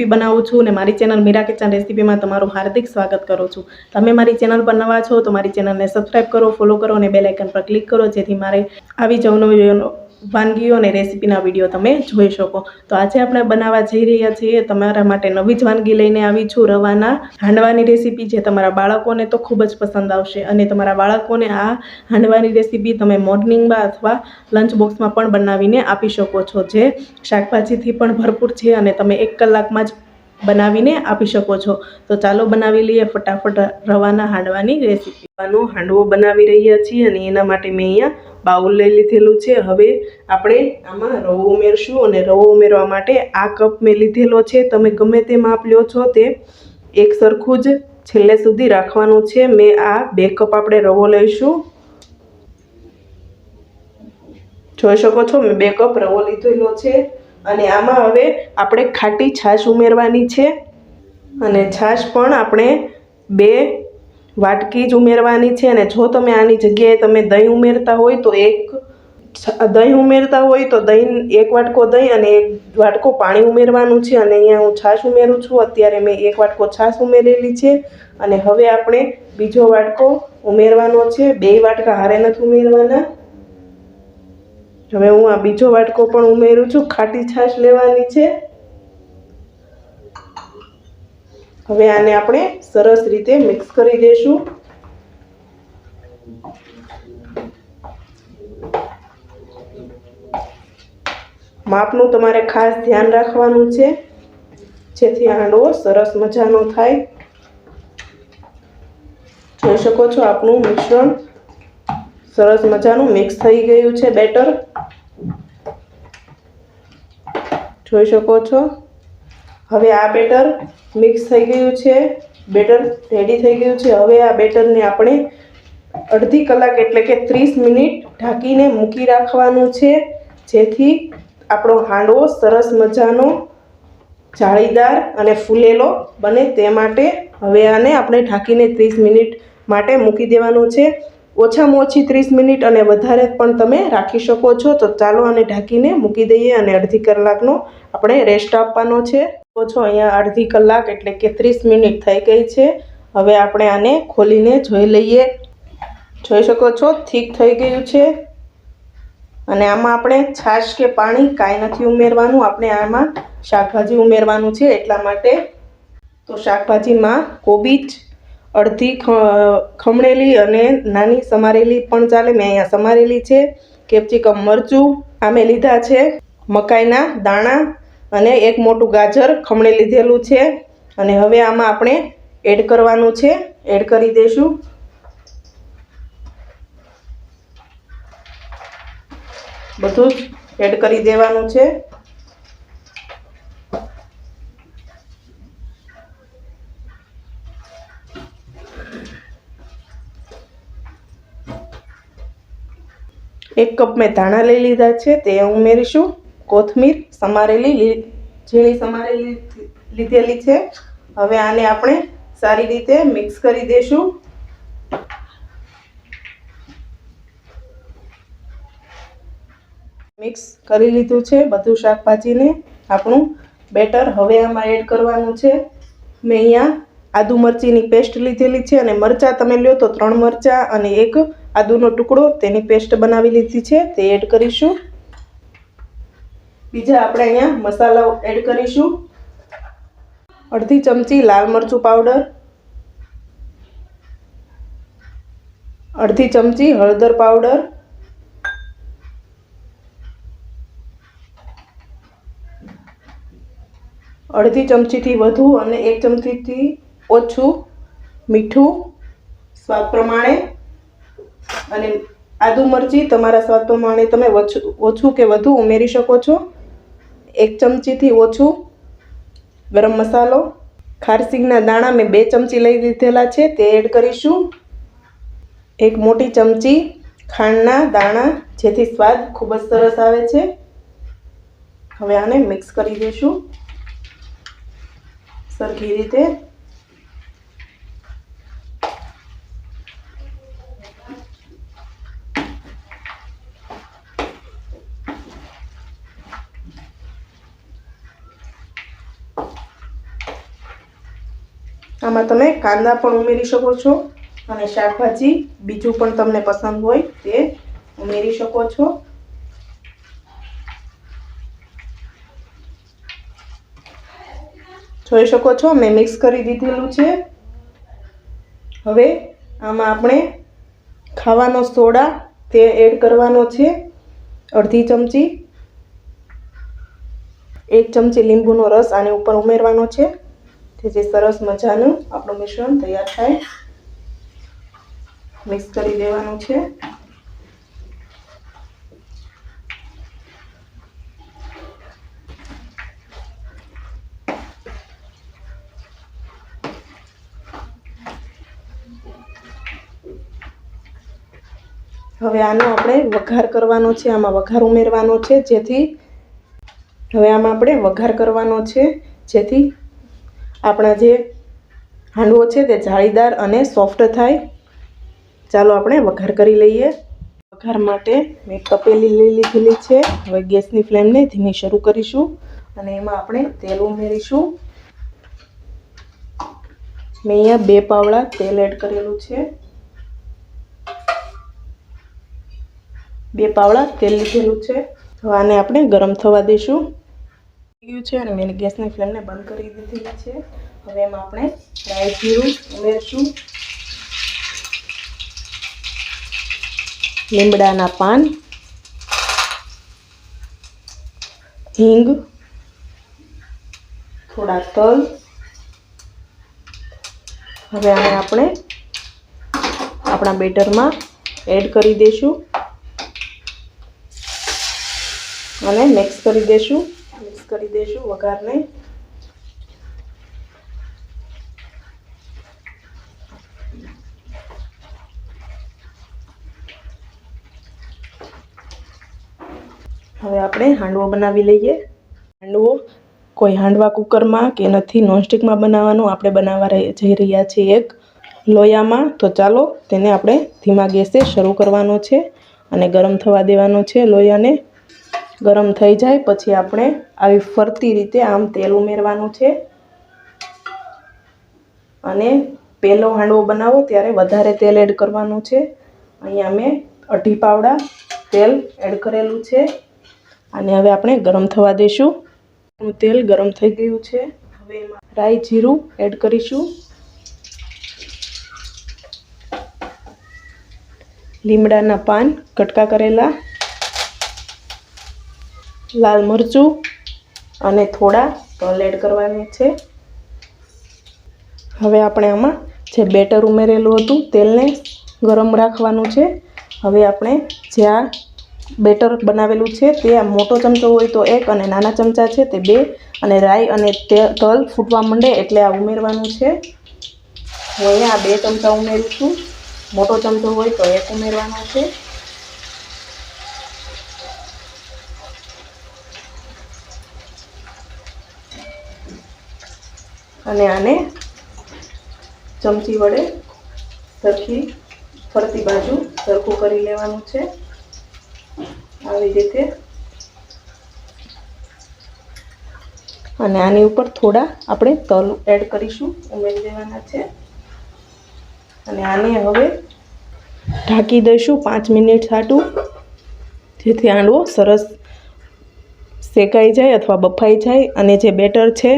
Recipe બનાવું છું અને મારી ચેનલ મીરા કિચન રેસીપીમાં તમારું હાર્દિક સ્વાગત કરું છું. તમે મારી ચેનલ પર નવા છો તો મારી ચેનલને સબસ્ક્રાઈબ કરો, ફોલો કરો અને બેલ આઇકન પર ક્લિક કરો જેથી મારે આવી જવનો વાનગીઓ અને રેસીપીના વીડિયો તમે જોઈ શકો. તો આજે આપણે બનાવવા જઈ રહ્યા છીએ તમારા માટે નવી જ વાનગી લઈને આવી છું, રવાના. હાંડવાની રેસીપી જે તમારા બાળકોને તો ખૂબ જ પસંદ આવશે અને તમારા બાળકોને આ હાંડવાની રેસીપી તમે મોર્નિંગમાં અથવા લંચ બોક્સમાં પણ બનાવીને આપી શકો છો. જે શાકભાજીથી પણ ભરપૂર છે અને તમે એક કલાકમાં જ બનાવીને આપી શકો છો. તો ચાલો બનાવી લઈએ ફટાફટ રવાના હાંડવાની રેસીપી. રવાનો હાંડવો બનાવી રહ્યા છીએ અને એના માટે મેં અહીંયા બાઉલ લઈ લીધેલું છે. હવે આપણે આમાં રવો ઉમેરશું અને રવો ઉમેરવા માટે આ કપ મેં લીધેલો છે. તમે ગમે તે માપ લ્યો છો તે એક સરખું જ છેલ્લે સુધી રાખવાનું છે. મેં આ બે કપ આપણે રવો લઈશું. જોઈ શકો છો, મેં બે કપ રવો લીધેલો છે. અને આમાં હવે આપણે ખાટી છાશ ઉમેરવાની છે. અને છાશ પણ આપણે બે વાટકી જ ઉમેરવાની છે અને જો તમે આની જગ્યાએ તમે દહીં ઉમેરતા હોય તો એક દહીં ઉમેરતા હોય તો દહીં, એક વાટકો દહીં અને એક વાટકો પાણી ઉમેરવાનું છે. અને અહીંયા હું છાશ ઉમેરું છું. અત્યારે મેં એક વાટકો છાશ ઉમેરેલી છે. અને હવે આપણે બીજો વાટકો ઉમેરવાનો છે. બે વાટકા હારે નથી ઉમેરવાના. હવે હું આ બીજો વાટકો પણ ઉમેરું છું, ખાટી છાશ લેવાની છે. હવે આને આપણે સરસ રીતે મિક્સ કરી દઈશું માપનું તમારે ખાસ ધ્યાન રાખવાનું છે. જેથી હાંડવો સરસ મજાનો થાય. જોઈ શકો છો આપનું મિશ્રણ સરસ મજાનું મિક્સ થઈ ગયું છે બેટર. જોઈ શકો છો? હવે આ બેટર મિક્સ થઈ ગયું છે, બેટર રેડી થઈ ગયું છે. હવે આ બેટરને આપણે અડધી કલાક એટલે કે ત્રીસ મિનિટ ઢાંકીને મૂકી રાખવાનું છે, જેથી આપણો હાંડવો સરસ મજાનો જાળીદાર અને ફૂલેલો બને તે માટે હવે આને આપણે ઢાંકીને ત્રીસ મિનિટ માટે મૂકી દેવાનું છે. ઓછામાં ઓછી ત્રીસ મિનિટ અને વધારે પણ તમે રાખી શકો છો. તો ચાલો આને ઢાંકીને મૂકી દઈએ અને અડધી કલાકનો આપણે રેસ્ટ આપવાનો છે. તો છો અહીંયા અડધી કલાક એટલે કે ત્રીસ મિનિટ થઈ ગઈ છે. હવે આપણે આને ખોલીને જોઈ લઈએ. જોઈ શકો છો થીક થઈ ગયું છે. અને આમાં આપણે છાશ કે પાણી કાંઈ નથી ઉમેરવાનું. આપણે આમાં શાકભાજી ઉમેરવાનું છે એટલા માટે. તો શાકભાજીમાં કોબીજ અડધી ખમણેલી અને નાની સમારેલી પણ ચાલે. મેં અહીંયા સમારેલી છે, કેપ્સિકમ મરચું, આમે લીધા છે, મકાઈના દાણા અને એક મોટું ગાજર ખમણી લીધેલું છે. અને હવે આમાં આપણે એડ કરવાનું છે. એડ કરી દઈશું બધું જ એડ કરી દેવાનું છે. એક કપ મેં ધાણા લઈ લીધા છે, તે ઉમેરીશું. કોથમીર સમારેલી ઝીણી સમારેલી લીધેલી છે. હવે આને આપણે સારી રીતે મિક્સ કરી દઈશું મિક્સ કરી લીધું છે બધું શાકભાજીને. આપણું બેટર હવે આમાં એડ કરવાનું છે. મેં અહીંયા આદુ મરચીની પેસ્ટ લીધેલી છે અને મરચાં તમે લ્યો તો ત્રણ મરચાં અને એક આદુનો ટુકડો તેની પેસ્ટ બનાવી લીધી છે, તે એડ કરીશું. બીજા આપણે અહીંયા મસાલાઓ એડ કરીશું. અડધી ચમચી લાલ મરચું પાવડર. અડધી ચમચી હળદર પાવડર. અડધી ચમચીથી વધુ અને એક ચમચીથી ઓછું મીઠું સ્વાદ પ્રમાણે અને આદુ મરચી તમારા સ્વાદ પ્રમાણે તમે ઓછું કે વધુ ઉમેરી શકો છો. એક ચમચીથી ઓછું ગરમ મસાલો. ખારસિંગના દાણા મેં બે ચમચી લઈ લીધેલા છે, તે એડ કરીશું. એક મોટી ચમચી ખાંડના દાણા, જેથી સ્વાદ ખૂબ જ સરસ આવે છે. હવે આને મિક્સ કરી દઈશું. સરખી રીતે આમાં તમે કાંદા પણ ઉમેરી શકો છો અને શાકભાજી બીજું પણ તમને પસંદ હોય તે ઉમેરી શકો છો. જોઈ શકો છો, મેં મિક્સ કરી દીધેલું છે. હવે આમાં આપણે ખાવાનો સોડા તે એડ કરવાનો છે, અડધી ચમચી. એક ચમચી લીંબુનો રસ આની ઉપર ઉમેરવાનો છે. જેથી સરસ મજાનું આપણું મિશ્રણ તૈયાર થાય. મિક્સ કરી દેવાનું છે. હવે આનો આપણે વઘાર કરવાનો છે, આમાં વઘાર ઉમેરવાનો છે, જેથી હવે આમાં આપણે વઘાર કરવાનો છે, જેથી આપણા જે હાંડવો છે તે જાળીદાર અને સોફ્ટ થાય. ચાલો આપણે વઘાર કરી લઈએ. વઘાર માટે મેં તપેલી લઈ લીધેલી છે. હવે ગેસની ફ્લેમને ધીમી શરૂ કરીશું અને એમાં આપણે તેલ ઉમેરીશું. મેં અહીંયા બે પાવડા તેલ એડ કરેલું છે. બે પાવડા તેલ લીધેલું છે. તો આને આપણે ગરમ થવા દઈશું ગયું છે અને મેં ગેસની ફ્લેમને બંધ કરી દીધી છે. હવે એમાં આપણે રાઈ જીરું ઉમેરશું. લીમડાના પાન, હિંગ, થોડા તલ. હવે આને આપણે આપણા બેટરમાં એડ કરી દઈશું અને મિક્સ કરી દઈશું કરી દઈશું વઘારને. હવે આપણે હાંડવો બનાવી લઈએ. હાંડવો કોઈ હાંડવા કુકરમાં કે નથી નોનસ્ટિકમાં બનાવવાનું, આપણે બનાવવા જઈ રહ્યા છીએ એક લોયામાં. તો ચાલો તેને આપણે ધીમા ગેસે શરૂ કરવાનો છે અને ગરમ થવા દેવાનો છે લોયાને. ગરમ થઈ જાય, પછી આપણે આવી ફરતી રીતે આમ તેલ ઉમેરવાનું છે. અને પહેલો હાંડવો બનાવો, ત્યારે વધારે તેલ એડ કરવાનું છે. અહીંયા મેં અઢી પાવડા તેલ એડ કરેલું છે. અને હવે આપણે ગરમ થવા દઈશું તેલ ગરમ થઈ ગયું છે. હવે રાઈ જીરું એડ કરીશું. લીમડાના પાન કટકા કરેલા. લાલ મરચું અને થોડા તલ એડ કરવાની છે. હવે આપણે આમાં જે બેટર ઉમેરેલું હતું તેલને ગરમ રાખવાનું છે. હવે આપણે જે આ બેટર બનાવેલું છે તે આ મોટો ચમચો હોય તો એક અને નાના ચમચા છે તે બે અને રાઈ અને તલ ફૂટવા માંડે એટલે આ ઉમેરવાનું છે. હું અહીંયા બે ચમચા ઉમેરીશું. મોટો ચમચો હોય તો એક ઉમેરવાનો છે. અને આને ચમચી વડે સરખી ફરતી બાજુ સરખું કરી લેવાનું છે. આવી રીતે. અને આની ઉપર થોડા આપણે તલ એડ કરીશું, ઉમેરી દેવાના છે. અને આને હવે ઢાંકી દઈશું પાંચ મિનિટ સાટું જેથી હાંડવો સરસ શેકાઈ જાય અથવા બફાઈ જાય. અને જે બેટર છે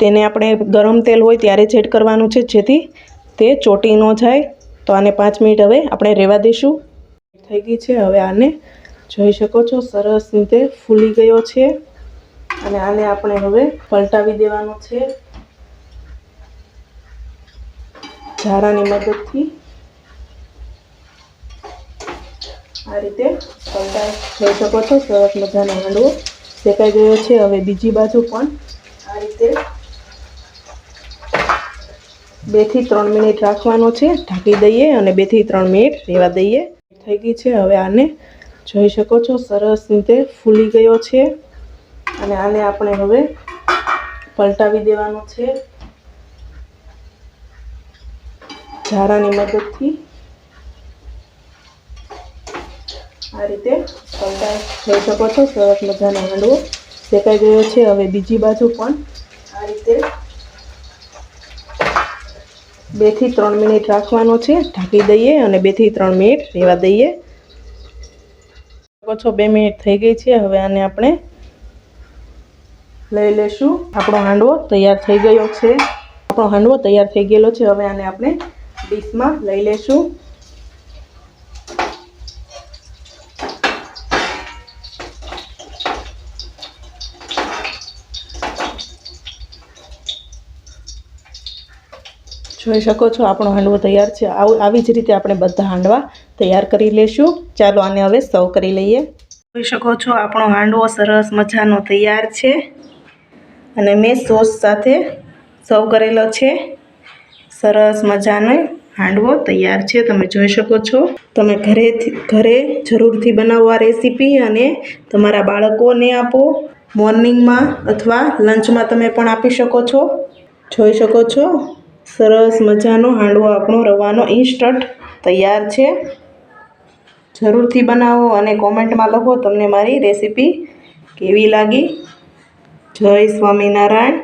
તેને આપણે ગરમ તેલ હોય ત્યારે જ કરવાનું છે. જેથી તે ચોટી ન જાય. તો આને પાંચ મિનિટ હવે આપણે રહેવા દઈશું. થઈ ગઈ છે. હવે આને જોઈ શકો છો, સરસ રીતે ફૂલી ગયો છે. અને આને આપણે હવે પલટાવી દેવાનો છે. ઝારાની મદદથી આ રીતે પલટા જોઈ શકો છો. સરસ મજાનો હાંડવો શેકાઈ ગયો છે. હવે બીજી બાજુ પણ આ રીતે બેથી ત્રણ મિનિટ રાખવાનો છે. ઢાંકી દઈએ અને બેથી ત્રણ મિનિટ રહેવા દઈએ. થઈ ગઈ છે. હવે આને જોઈ શકો છો, સરસ રીતે ફૂલી ગયો છે. અને આને આપણે હવે પલટાવી દેવાનો છે. ઝારાની મદદથી આ રીતે પલટા જોઈ શકો છો. સરસ મજાનો હાંડવો શેકાઈ ગયો છે. હવે બીજી બાજુ પણ આ રીતે બેથી ત્રણ મિનિટ રાખવાનો છે. ઢાંકી દઈએ અને બેથી ત્રણ મિનિટ રહેવા દઈએ. છો બે મિનિટ થઈ ગઈ છે. હવે આને આપણે લઈ લેશું. આપણો હાંડવો તૈયાર થઈ ગયો છે. આપણો હાંડવો તૈયાર થઈ ગયેલો છે. હવે આને આપણે ડીશમાં લઈ લેશું. જોઈ શકો છો, આપણો હાંડવો તૈયાર છે. આવું જ રીતે આપણે બધા હાંડવા તૈયાર કરી લેશું. ચાલો આને હવે સર્વ કરી લઈએ. જોઈ શકો છો, આપણો હાંડવો સરસ મજાનો તૈયાર છે. અને મેં સોસ સાથે સર્વ કરેલો છે. સરસ મજાનો હાંડવો તૈયાર છે, તમે જોઈ શકો છો. તમે ઘરેથી ઘરે જરૂરથી બનાવો આ રેસીપી અને તમારા બાળકોને આપો. મોર્નિંગમાં અથવા લંચમાં તમે પણ આપી શકો છો. જોઈ શકો છો સરસ મજાનો હાંડવો આપણો રવાનો ઇન્સ્ટન્ટ તૈયાર છે. જરૂરથી બનાવો અને કોમેન્ટમાં લખો તમને મારી રેસીપી કેવી લાગી. જય સ્વામિનારાયણ.